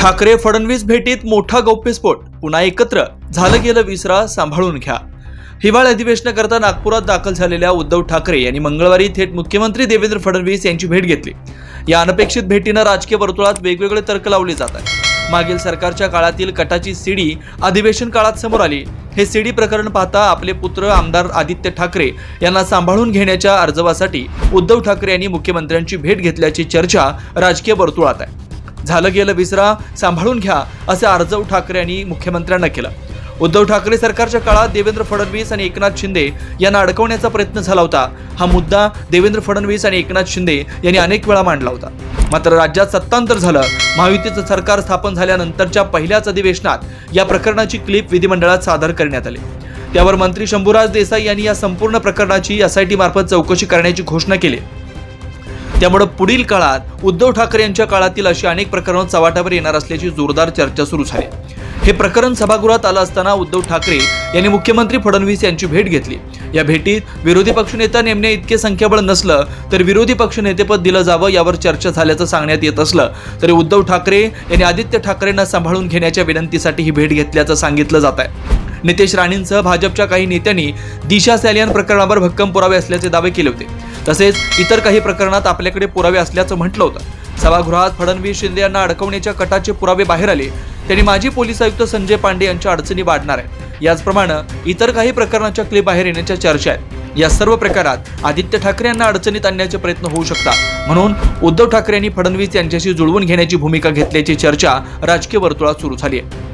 ठाकरे फडणवीस भेटीत मोठा गौप्यस्फोट. पुन्हा एकत्र. झालं गेलं विसरा सांभाळून घ्या. हिवाळी अधिवेशनाकरता नागपुरात दाखल झालेल्या उद्धव ठाकरे यांनी मंगळवारी थेट मुख्यमंत्री देवेंद्र फडणवीस यांची भेट घेतली. या अनपेक्षित भेटीनं राजकीय वर्तुळात वेगवेगळे तर्क लावले जात आहेत. मागील सरकारच्या काळातील कटाची सीडी अधिवेशन काळात समोर आली. हे सीडी प्रकरण पाहता आपले पुत्र आमदार आदित्य ठाकरे यांना सांभाळून घेण्याच्या अर्जवासाठी उद्धव ठाकरे यांनी मुख्यमंत्र्यांची भेट घेतल्याची चर्चा राजकीय वर्तुळात आहे. झालं गेलं विसरा सांभाळून घ्या असे अर्जव ठाकरे यांनी मुख्यमंत्र्यांना केलं. उद्धव ठाकरे सरकारच्या काळात देवेंद्र फडणवीस आणि एकनाथ शिंदे यांना अडकवण्याचा प्रयत्न झाला होता. हा मुद्दा देवेंद्र फडणवीस आणि एकनाथ शिंदे यांनी अनेक वेळा मांडला होता. मात्र राज्यात सत्तांतर झालं. महायुतीचं सरकार स्थापन झाल्यानंतरच्या पहिल्याच अधिवेशनात या प्रकरणाची क्लिप विधिमंडळात सादर करण्यात आली. त्यावर मंत्री शंभूराज देसाई यांनी या संपूर्ण प्रकरणाची एसआयटी मार्फत चौकशी करण्याची घोषणा केली. त्यामुळे पुढील काळात उद्धव ठाकरे यांच्या काळातील अशी अनेक प्रकरणं चव्हाट्यावर येणार असल्याची जोरदार चर्चा सुरू झाली हे प्रकरण सभागृहात आलं असताना उद्धव ठाकरे यांनी मुख्यमंत्री फडणवीस यांची भेट घेतली. या भेटीत विरोधी पक्षनेता नेमणे इतके संख्याबळ नसलं तर विरोधी पक्षनेतेपद दिलं जावं यावर चर्चा झाल्याचं सांगण्यात येत असलं तरी उद्धव ठाकरे यांनी आदित्य ठाकरेंना सांभाळून घेण्याच्या विनंतीसाठी ही भेट घेतल्याचं सांगितलं जात आहे. नितेश राणेंसह भाजपच्या काही नेत्यांनी दिशा सॅलियन प्रकरणावर भक्कम पुरावे असल्याचे दावे केले होते. तसेच इतर काही प्रकरणात आपल्याकडे पुरावे असल्याचं म्हटलं होतं. सभागृहात फडणवीस शिंदे यांना अडकवण्याच्या कटाचे पुरावे बाहेर आले. त्यांनी माजी पोलीस आयुक्त संजय पांडे यांच्या अडचणी वाढणार आहेत. याचप्रमाणे इतर काही प्रकरणाच्या क्लिप बाहेर येण्याच्या चर्चा आहेत. या सर्व प्रकारात आदित्य ठाकरे यांना अडचणीत आणण्याचे प्रयत्न होऊ शकतात. म्हणून उद्धव ठाकरे यांनी फडणवीस यांच्याशी जुळवून घेण्याची भूमिका घेतल्याची चर्चा राजकीय वर्तुळात सुरू झाली आहे.